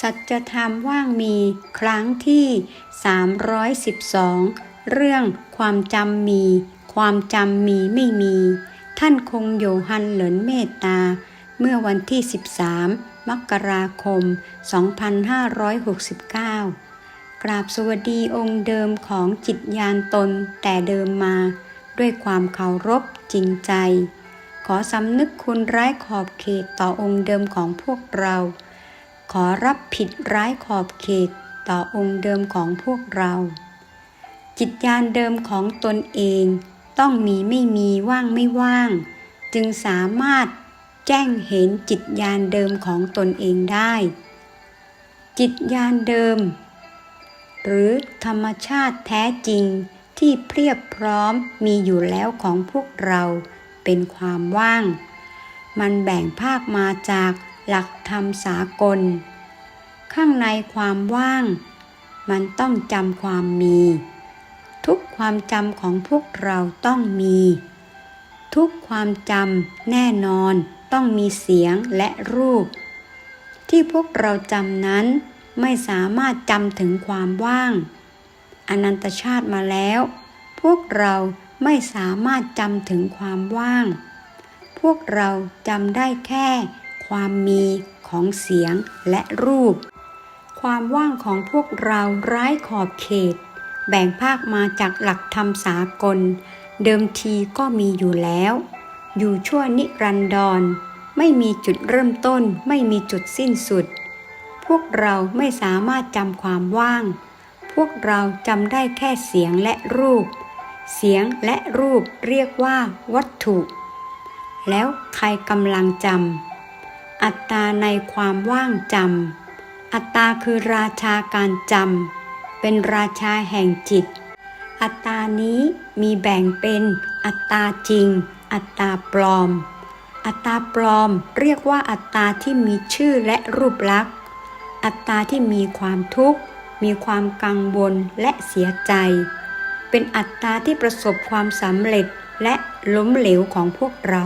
สัจธรรมว่างมีครั้งที่ 312 เรื่องความจำมี ความจำมีไม่มี ท่านคงโยฮันเหลินเมตตา เมื่อวันที่ 13 มกราคม 2569 กราบสวัสดีองค์เดิมของจิตยานตนแต่เดิมมา ด้วยความเคารพจริงใจ ขอสำนึกคุณร้ายขอบเขตต่อองค์เดิมของพวกเรา ขอรับผิดร้ายขอบเขตต่อองค์เดิมของพวกเรา จิตยานเดิมของตนเองต้องมีไม่มีว่างไม่ว่าง จึงสามารถแจ้งเห็นจิตยานเดิมของตนเองได้ จิตยานเดิม หรือธรรมชาติแท้จริงที่เพียบพร้อมมีอยู่แล้วของพวกเราเป็นความว่าง มันแบ่งภาคมาจากหลักธรรมสากล ข้างในความว่าง มันต้องจำความมี ทุกความจำของพวกเราต้องมี ทุกความจำแน่นอนต้องมีเสียงและรูป ที่พวกเราจำนั้นไม่สามารถจำถึงความว่าง อนันตชาติมาแล้ว พวกเราไม่สามารถจำถึงความว่าง พวกเราจำได้แค่ความมีของเสียงและรูป ความว่างของพวกเราไร้ขอบเขต แบ่งภาคมาจากหลักธรรมสากล เดิมทีก็มีอยู่แล้ว อยู่ชั่วนิรันดร ไม่มีจุดเริ่มต้น ไม่มีจุดสิ้นสุด พวกเราไม่สามารถจำความว่าง พวกเราจำได้แค่เสียงและรูป เสียงและรูปเรียกว่าวัตถุ แล้วใครกำลังจำอัตตาในความว่างจำ อัตตาคือราชาการจำเป็นราชาแห่งจิต อัตตานี้มีแบ่งเป็นอัตตาจริง อัตตาปลอม อัตตาปลอมเรียกว่าอัตตาที่มีชื่อและรูปลักษณ์ อัตตาที่มีความทุกข์ มีความกังวลและเสียใจ เป็นอัตตาที่ประสบความสำเร็จและล้มเหลวของพวกเรา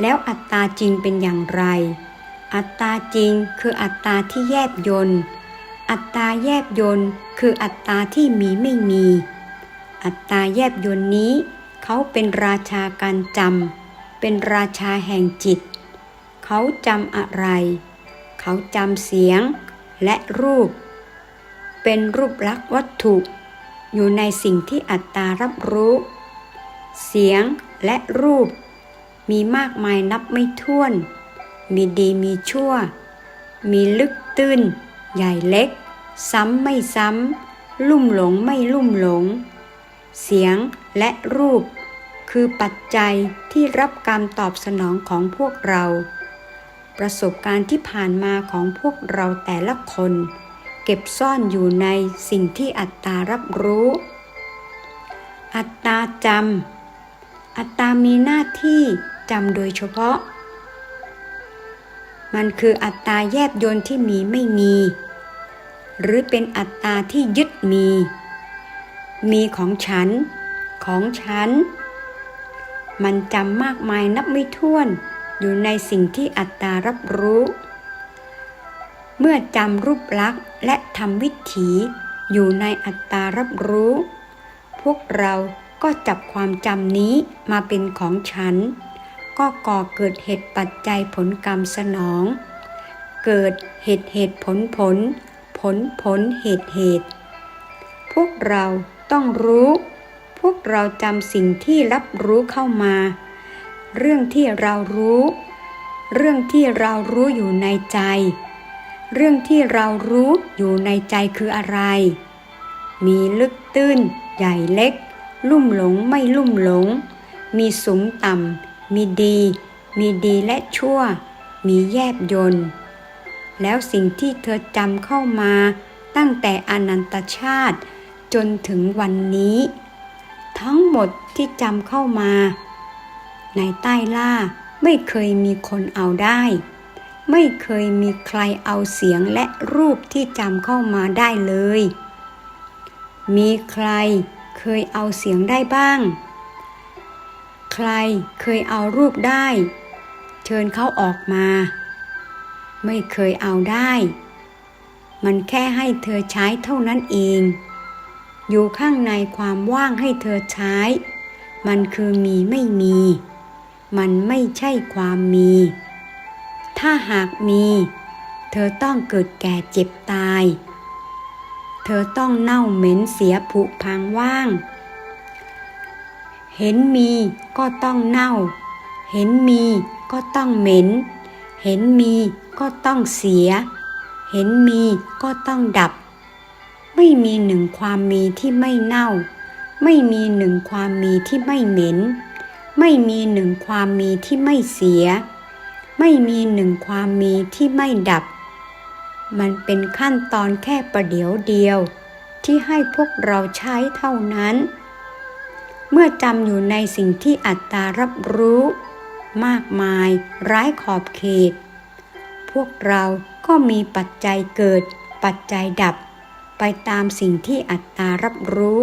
แล้วอัตตาจริงเป็นอย่างไร อัตตาจริงคืออัตตาที่แยบยนต์อัตตาแยบยนต์คืออัตตาที่มีไม่มี อัตตาแยบยนต์นี้ เขาเป็นราชาการจำเป็นราชาแห่งจิต เขาจำอะไร เขาจำเสียงและรูป เป็นรูปลักษณ์วัตถุ อยู่ในสิ่งที่อัตตารับรู้ เสียงและรูป มีมากมายนับไม่ถ้วน มีดีมีชั่ว มีลึกตื้น ใหญ่เล็ก ซ้ำไม่ซ้ำ ลุ่มหลงไม่ลุ่มหลง เสียงและรูป คือปัจจัยที่รับการตอบสนองของพวกเรา ประสบการณ์ที่ผ่านมาของพวกเราแต่ละคน เก็บซ่อนอยู่ในสิ่งที่อัตตารับรู้ อัตตาจำอัตตามีหน้าที่จำโดยเฉพาะ มันคืออัตตาแยบยนต์ที่มีไม่มี หรือเป็นอัตตาที่ยึดมี มีของฉัน ของฉัน มันจำมากมายนับไม่ถ้วนอยู่ในสิ่งที่อัตตารับรู้ เมื่อจำรูปลักษณ์และทำวิถีอยู่ในอัตตารับรู้ พวกเราก็จับความจำนี้มาเป็นของฉัน ก็ก่อเกิดเหตุปัจจัยผลกรรมสนอง เกิดเหตุเหตุผลผล ผลผลเหตุเหตุ พวกเราต้องรู้ พวกเราจำสิ่งที่รับรู้เข้ามา เรื่องที่เรารู้ เรื่องที่เรารู้อยู่ในใจ เรื่องที่เรารู้อยู่ในใจคืออะไร มีลึกตื้น ใหญ่เล็ก ลุ่มหลงไม่ลุ่มหลง มีสูงต่ำ มีดี มีดีและชั่ว มีแยบยนต์ แล้วสิ่งที่เธอจำเข้ามาตั้งแต่อนันตชาติจนถึงวันนี้ ทั้งหมดที่จำเข้ามา ในใต้ล่าไม่เคยมีคนเอาได้ ไม่เคยมีใครเอาเสียงและรูปที่จำเข้ามาได้เลย มีใครเคยเอาเสียงได้บ้าง รเคยเอารูปได้ เชิญเขาออกมา ไม่เคยเอาได้ มันแค่ให้เธอใช้เท่านั้นเอง อยู่ข้างในความว่างให้เธอใช้ มันคือมีไม่มี มันไม่ใช่ความมี ถ้าหากมี เธอต้องเกิดแก่เจ็บตาย เธอต้องเน่าเหม็นเสียผุพังว่าง เห็นมีก็ต้องเน่า เห็นมีก็ต้องเหม็น เห็นมีก็ต้องเสีย เห็นมีก็ต้องดับ ไม่มีหนึ่งความมีที่ไม่เน่า ไม่มีหนึ่งความมีที่ไม่เหม็น ไม่มีหนึ่งความมีที่ไม่เสีย ไม่มีหนึ่งความมีที่ไม่ดับ มันเป็นขั้นตอนแค่ประเดี๋ยวเดียว ที่ให้พวกเราใช้เท่านั้น เมื่อจำอยู่ในสิ่งที่อัตตารับรู้ มากมายร้ายขอบเขต พวกเราก็มีปัจจัยเกิด ปัจจัยดับ ไปตามสิ่งที่อัตตารับรู้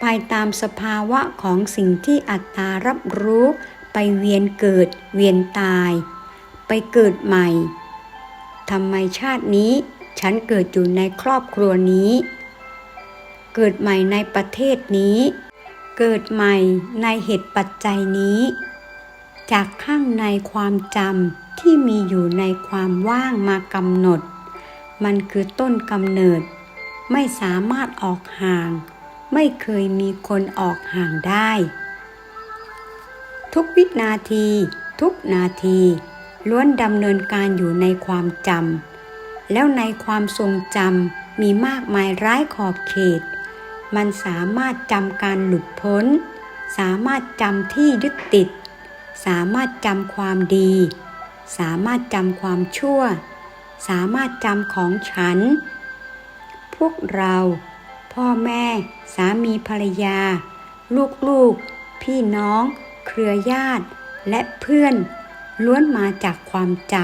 ไปตามสภาวะของสิ่งที่อัตตารับรู้ ไปเวียนเกิด เวียนตาย ไปเกิดใหม่ทำไมชาตินี้ฉันเกิดอยู่ในครอบครัวนี้ เกิดใหม่ในประเทศนี้ เกิดใหม่ในเหตุปัจจัยนี้ จากข้างในความจำที่มีอยู่ในความว่างมากำหนด มันคือต้นกำเนิด ไม่สามารถออกห่าง ไม่เคยมีคนออกห่างได้ ทุกวินาที ทุกนาที ล้วนดำเนินการอยู่ในความจำแล้วในความทรงจำมีมากมายร้ายขอบเขต มันสามารถจำการหลุดพ้น สามารถจำที่ยึดติด สามารถจำความดี สามารถจำความชั่ว สามารถจำของฉัน พวกเรา พ่อแม่ สามีภรรยา ลูกๆ พี่น้อง เครือญาติ และเพื่อน ล้วนมาจากความจ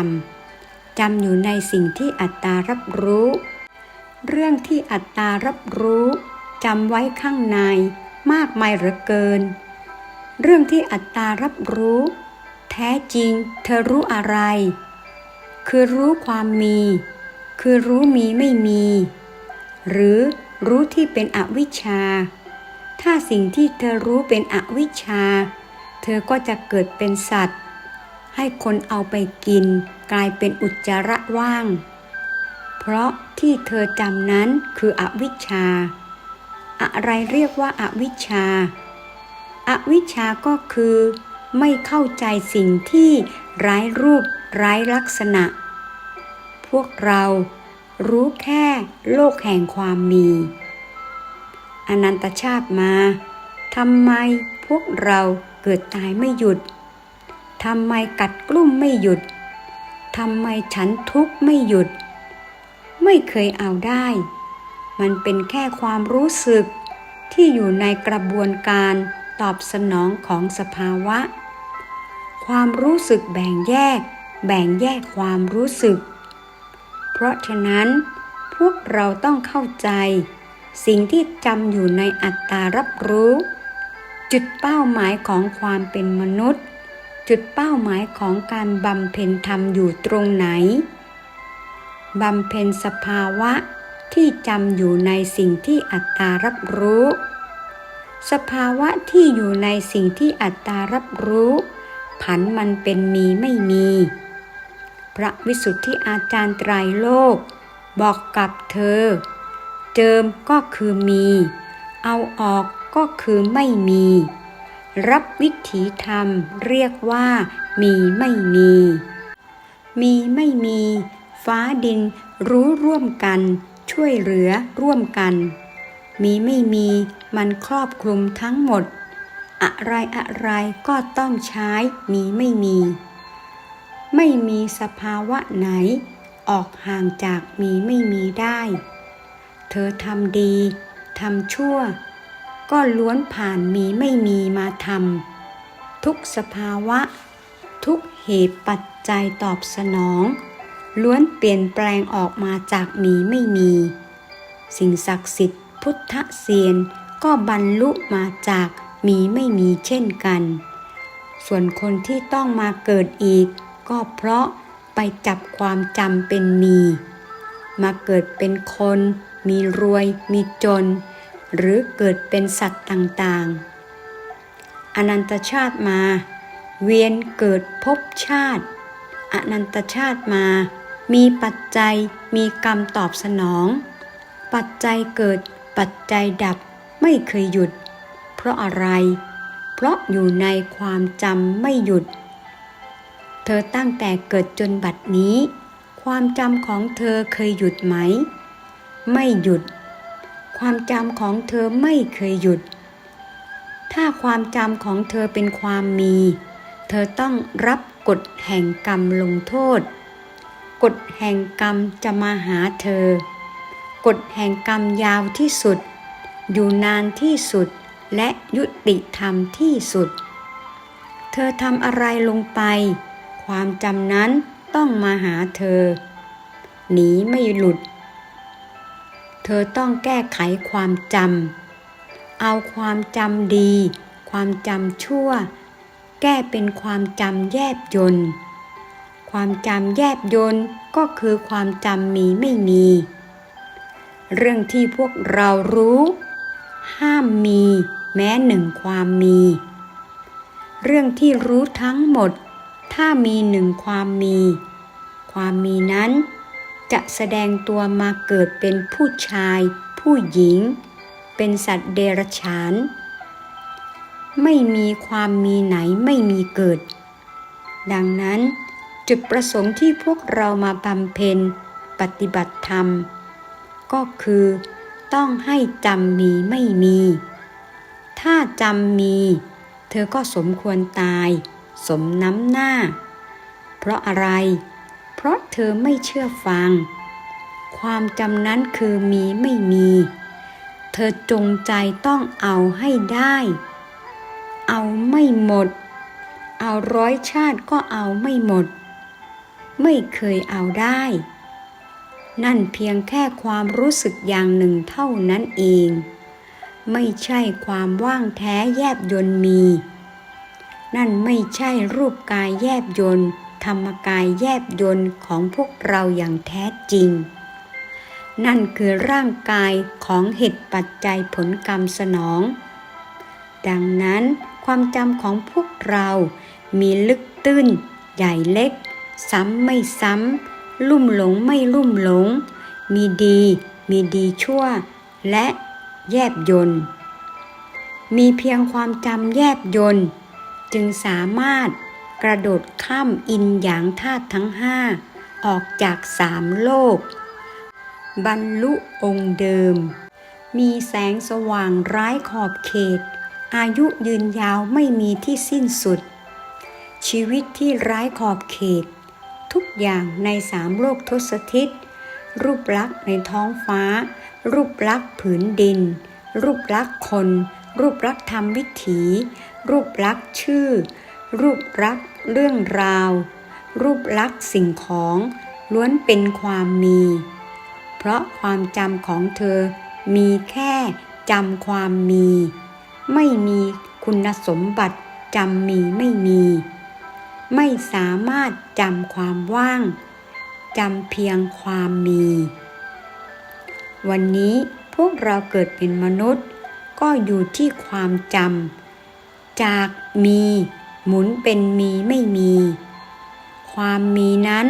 ำจำอยู่ในสิ่งที่อัตตารับรู้ เรื่องที่อัตตารับรู้ จำไว้ข้างในมากมายเหลือเกิน เรื่องที่อัตตารับรู้ แท้จริงเธอรู้อะไร คือรู้ความมี คือรู้มีไม่มี หรือรู้ที่เป็นอวิชชา ถ้าสิ่งที่เธอรู้เป็นอวิชชา เธอก็จะเกิดเป็นสัตว์ ให้คนเอาไปกิน กลายเป็นอุจจาระว่าง เพราะที่เธอจำนั้นคืออวิชชา อะไรเรียกว่าอาวิชชาอวิชชาก็คือ ไม่เข้าใจสิ่งที่ร้ายรูปร้ายลักษณะ พวกเรารู้แค่โลกแห่งความมี อนันตชาติมาทำไมพวกเราเกิดตายไม่หยุดทำไมกัดกลุ่มไม่หยุดทำไมฉันทุกข์ไม่หยุด ไม่เคยเอาได้ มันเป็นแค่ความรู้สึก ที่อยู่ในกระบวนการตอบสนองของสภาวะ ความรู้สึกแบ่งแยก แบ่งแยกความรู้สึก เพราะฉะนั้น พวกเราต้องเข้าใจ สิ่งที่จำอยู่ในอัตตารับรู้ จุดเป้าหมายของความเป็นมนุษย์ จุดเป้าหมายของการบำเพ็ญธรรมอยู่ตรงไหนบำเพ็ญสภาวะ ที่จำอยู่ในสิ่งที่อัตตารับรู้ สภาวะที่อยู่ในสิ่งที่อัตตารับรู้ ผันมันเป็นมีไม่มี พระวิสุทธิอาจารย์ไตรโลก บอกกับเธอ เจิมก็คือมี เอาออกก็คือไม่มี รับวิถีธรรมเรียกว่า มีไม่มี มีไม่มี ฟ้าดินรู้ร่วมกัน ช่วยเหลือร่วมกัน มีไม่มีมันครอบคลุมทั้งหมด อะไรอะไรก็ต้องใช้มีไม่มี ไม่มีสภาวะไหน ออกห่างจากมีไม่มีได้ เธอทำดีทำชั่ว ก็ล้วนผ่านมีไม่มีมาทำทุกสภาวะ ทุกเหตุปัจจัยตอบสนอง ล้วนเปลี่ยนแปลงออกมาจากมีไม่มี สิ่งศักดิ์สิทธิ์ พุทธเซียนก็บรรลุมาจากมีไม่มีเช่นกัน ส่วนคนที่ต้องมาเกิดอีก ก็เพราะไปจับความจำเป็นมี มาเกิดเป็นคน มีรวย มีจน หรือเกิดเป็นสัตว์ต่างๆ อนันตชาติมา เวียนเกิดภพชาติ อนันตชาติมา มีปัจจัยมีกรรมตอบสนอง ปัจจัยเกิดปัจจัยดับไม่เคยหยุด เพราะอะไร เพราะอยู่ในความจำไม่หยุด เธอตั้งแต่เกิดจนบัดนี้ ความจำของเธอเคยหยุดไหม ไม่หยุด ความจำของเธอไม่เคยหยุด ถ้าความจำของเธอเป็นความมี เธอต้องรับกฎแห่งกรรมลงโทษ กฎแห่งกรรมจะมาหาเธอ กฎแห่งกรรมยาวที่สุด อยู่นานที่สุดและยุติธรรมที่สุด เธอทำอะไรลงไป ความจำนั้นต้องมาหาเธอ หนีไม่หลุด เธอต้องแก้ไขความจำ เอาความจำดี ความจำชั่ว แก้เป็นความจำแยบยนต์ ความจำแยบยนต์ก็คือความจำมีไม่มี เรื่องที่พวกเรารู้ ห้ามมีแม้หนึ่งความมี เรื่องที่รู้ทั้งหมด ถ้ามีหนึ่งความมี ความมีนั้น จะแสดงตัวมาเกิดเป็นผู้ชาย ผู้หญิง เป็นสัตว์เดรัจฉาน ไม่มีความมีไหนไม่มีเกิด ดังนั้น จุดประสงค์ที่พวกเรามาบำเพ็ญปฏิบัติธรรม ก็คือต้องให้จำมีไม่มี ถ้าจำมี เธอก็สมควรตาย สมน้ำหน้า เพราะอะไร เพราะเธอไม่เชื่อฟัง ความจำนั้นคือมีไม่มี เธอจงใจต้องเอาให้ได้ เอาไม่หมด เอาร้อยชาติก็เอาไม่หมด ไม่เคยเอาได้ นั่นเพียงแค่ความรู้สึกอย่างหนึ่งเท่านั้นเอง ไม่ใช่ความว่างแท้แยบยนต์มี นั่นไม่ใช่รูปกายแยบยนต์ธรรมกายแยบยนต์ของพวกเราอย่างแท้จริง นั่นคือร่างกายของเหตุปัจจัยผลกรรมสนอง ดังนั้นความจำของพวกเรามีลึกตื้นใหญ่เล็ก ซ้ำไม่ซ้ำ ลุ่มหลงไม่ลุ่มหลง มีดีมีดีชั่ว และแยบยนต์มีเพียงความจำแยบยนต์จึงสามารถกระโดดข้ามอินหยางธาตุทั้งห้าออกจากสามโลก บรรลุองค์เดิม มีแสงสว่างร้ายขอบเขต อายุยืนยาวไม่มีที่สิ้นสุด ชีวิตที่ร้ายขอบเขต ทุกอย่างในสามโลกทศทิศ รูปลักษณ์ในท้องฟ้า รูปลักษณ์ผืนดิน รูปลักษณ์คน รูปลักษณ์ธรรมวิถี รูปลักษณ์ชื่อ รูปลักษณ์เรื่องราว รูปลักษณ์สิ่งของล้วนเป็นความมี เพราะความจำของเธอมีแค่จำความมี ไม่มีคุณสมบัติจำมีไม่มี ไม่สามารถจำความว่างจำเพียงความมี วันนี้พวกเราเกิดเป็นมนุษย์ ก็อยู่ที่ความจำจากมีหมุนเป็นมีไม่มี ความมีนั้น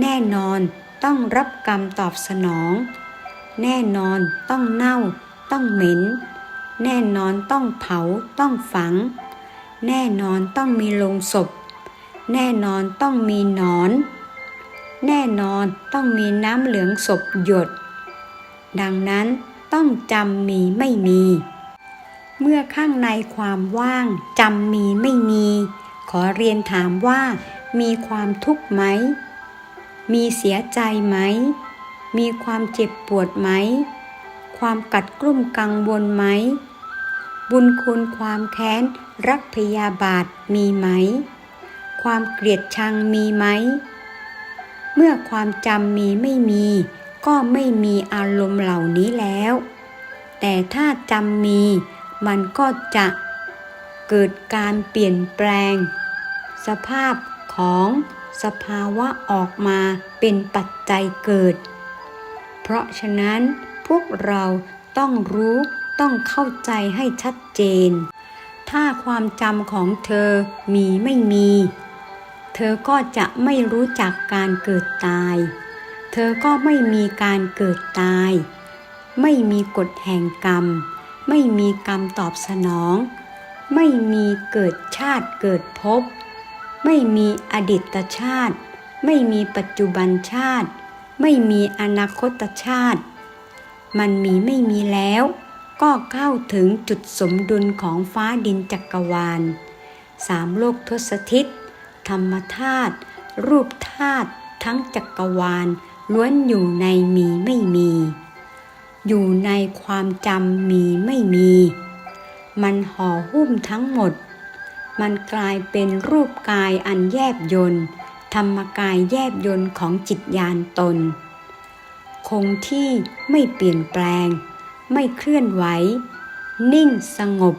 แน่นอนต้องรับกรรมตอบสนอง แน่นอนต้องเน่า ต้องเหม็น แน่นอนต้องเผาต้องฝัง แน่นอนต้องมีลงศพ แน่นอนต้องมีหนอน แน่นอนต้องมีน้ำเหลืองศพหยด ดังนั้นต้องจำมีไม่มี เมื่อข้างในความว่างจำมีไม่มี ขอเรียนถามว่ามีความทุกข์ไหม มีเสียใจไหม มีความเจ็บปวดไหม ความกัดกลุ้มกังวลไหม บุญคุณความแค้นรักพยาบาทมีไหม ความเกลียดชังมีไหม เมื่อความจำมีไม่มี ก็ไม่มีอารมณ์เหล่านี้แล้ว แต่ถ้าจำมี มันก็จะเกิดการเปลี่ยนแปลง สภาพของสภาวะออกมาเป็นปัจจัยเกิด เพราะฉะนั้นพวกเราต้องรู้ต้องเข้าใจให้ชัดเจน ถ้าความจำของเธอมีไม่มี เธอก็จะไม่รู้จักการเกิดตาย เธอก็ไม่มีการเกิดตาย ไม่มีกฎแห่งกรรม ไม่มีกรรมตอบสนอง ไม่มีเกิดชาติเกิดภพ ไม่มีอดีตชาติ ไม่มีปัจจุบันชาติ ไม่มีอนาคตชาติ มันมีไม่มีแล้ว ก็เข้าถึงจุดสมดุลของฟ้าดินจักรวาลสามโลกทศทิศ ธรรมธาตุรูปธาตุทั้งจักรวาลล้วนอยู่ในมีไม่มี อยู่ในความจำมีไม่มี มันห่อหุ้มทั้งหมด มันกลายเป็นรูปกายอันแยบยนต์ธรรมกายแยบยนต์ของจิตญาณตน คงที่ไม่เปลี่ยนแปลง ไม่เคลื่อนไหว นิ่งสงบ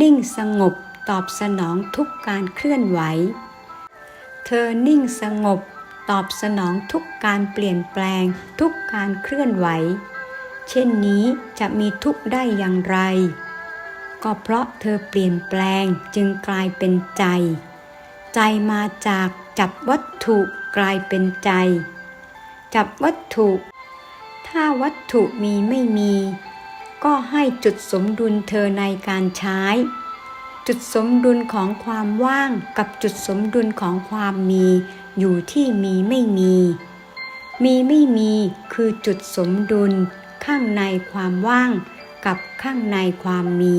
นิ่งสงบ ตอบสนองทุกการเคลื่อนไหว เธอนิ่งสงบ ตอบสนองทุกการเปลี่ยนแปลง ทุกการเคลื่อนไหว เช่นนี้จะมีทุกข์ได้อย่างไร ก็เพราะเธอเปลี่ยนแปลงจึงกลายเป็นใจ ใจมาจากจับวัตถุกลายเป็นใจ จับวัตถุ ถ้าวัตถุมีไม่มี ก็ให้จุดสมดุลเธอในการใช้ จุดสมดุลของความว่างกับจุดสมดุลของความมี อยู่ที่มีไม่มี มีไม่มีคือจุดสมดุล ข้างในความว่าง กับข้างในความมี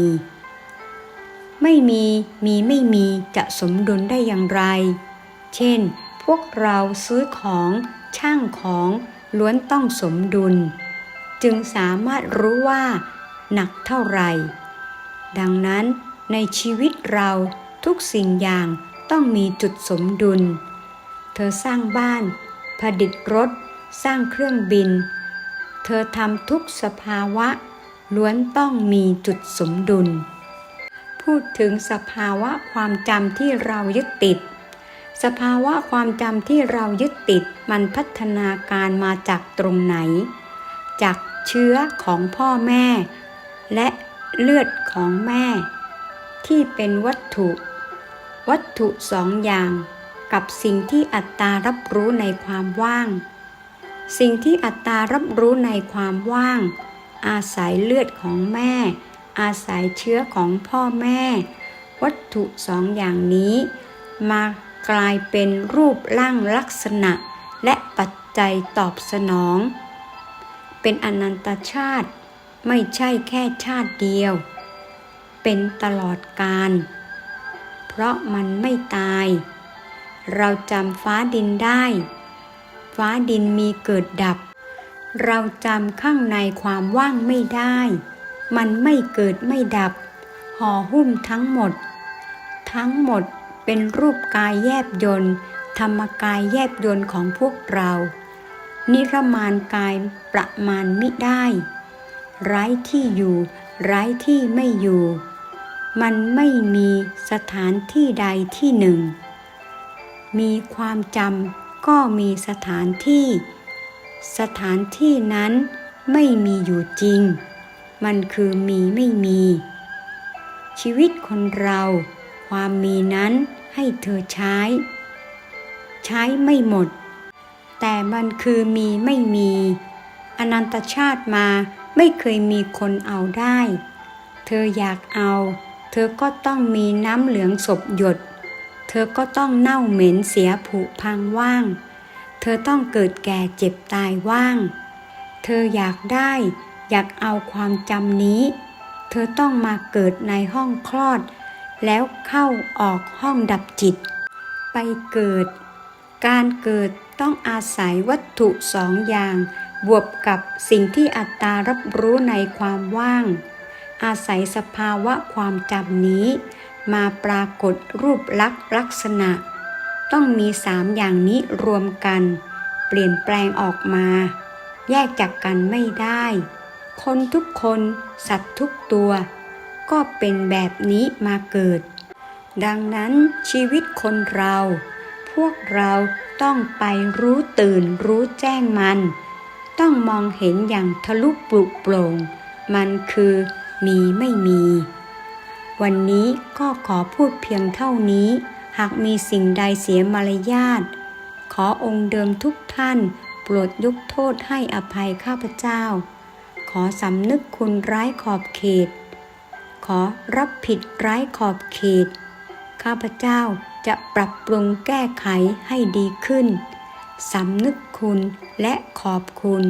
ไม่มีมีไม่มีจะสมดุลได้อย่างไร เช่น พวกเราซื้อของช่างของล้วนต้องสมดุล จึงสามารถรู้ว่า หนักเท่าไหร่ ดังนั้น ในชีวิตเราทุกสิ่งอย่างต้องมีจุดสมดุล เธอสร้างบ้าน ผดิตรถ สร้างเครื่องบิน เธอทำทุกสภาวะ ล้วนต้องมีจุดสมดุล พูดถึงสภาวะความจำที่เรายึดติด สภาวะความจำที่เรายึดติดมันพัฒนาการมาจากตรงไหน จากเชื้อของพ่อแม่ และเลือดของแม่ ที่เป็นวัตถุ วัตถุสองอย่าง กับสิ่งที่อัตตารับรู้ในความว่าง สิ่งที่อัตตารับรู้ในความว่าง อาศัยเลือดของแม่ อาศัยเชื้อของพ่อแม่ วัตถุสองอย่างนี้ มากลายเป็นรูปร่างลักษณะ และปัจจัยตอบสนอง เป็นอนันตชาติไม่ใช่แค่ชาติเดียว เป็นตลอดกาลเพราะมันไม่ตาย เราจำฟ้าดินได้ ฟ้าดินมีเกิดดับ เราจำข้างในความว่างไม่ได้ มันไม่เกิดไม่ดับ ห่อหุ้มทั้งหมด ทั้งหมดเป็นรูปกายแยบยนต์ธรรมกายแยบยนต์ของพวกเรา นิรมานกายประมาณมิได้ ไร้ที่อยู่ ไร้ที่ไม่อยู่ มันไม่มีสถานที่ใดที่หนึ่ง มีความจำก็มีสถานที่ สถานที่นั้นไม่มีอยู่จริง มันคือมีไม่มี ชีวิตคนเรา ความมีนั้นให้เธอใช้ ใช้ไม่หมด แต่มันคือมีไม่มี อนันตชาติมาไม่เคยมีคนเอาได้ เธออยากเอา เธอก็ต้องมีน้ำเหลืองศพหยด เธอก็ต้องเน่าเหม็นเสียผุพังว่าง เธอต้องเกิดแก่เจ็บตายว่าง เธออยากได้ อยากเอาความจำนี้ เธอต้องมาเกิดในห้องคลอด แล้วเข้าออกห้องดับจิต ไปเกิด การเกิดต้องอาศัยวัตถุสองอย่าง บวกกับสิ่งที่อัตตารับรู้ในความว่าง อาศัยสภาวะความจำนี้ มาปรากฏรูปลักษณ์ลักษณะ ต้องมีสามอย่างนี้รวมกัน เปลี่ยนแปลงออกมา แยกจากกันไม่ได้ คนทุกคนสัตว์ทุกตัว ก็เป็นแบบนี้มาเกิด ดังนั้นชีวิตคนเรา พวกเราต้องไปรู้ตื่นรู้แจ้งมัน ต้องมองเห็นอย่างทะลุปลุกโปร่ง มันคือ มีไม่มี วันนี้ก็ขอพูดเพียงเท่านี้ หากมีสิ่งใดเสียมารยาท ขอองค์เดิมทุกท่านโปรดยกโทษให้อภัยข้าพเจ้า ขอสำนึกคุณร้ายขอบเขต ขอรับผิดร้ายขอบเขต ข้าพเจ้าจะปรับปรุงแก้ไขให้ดีขึ้น สำนึกคุณและขอบคุณ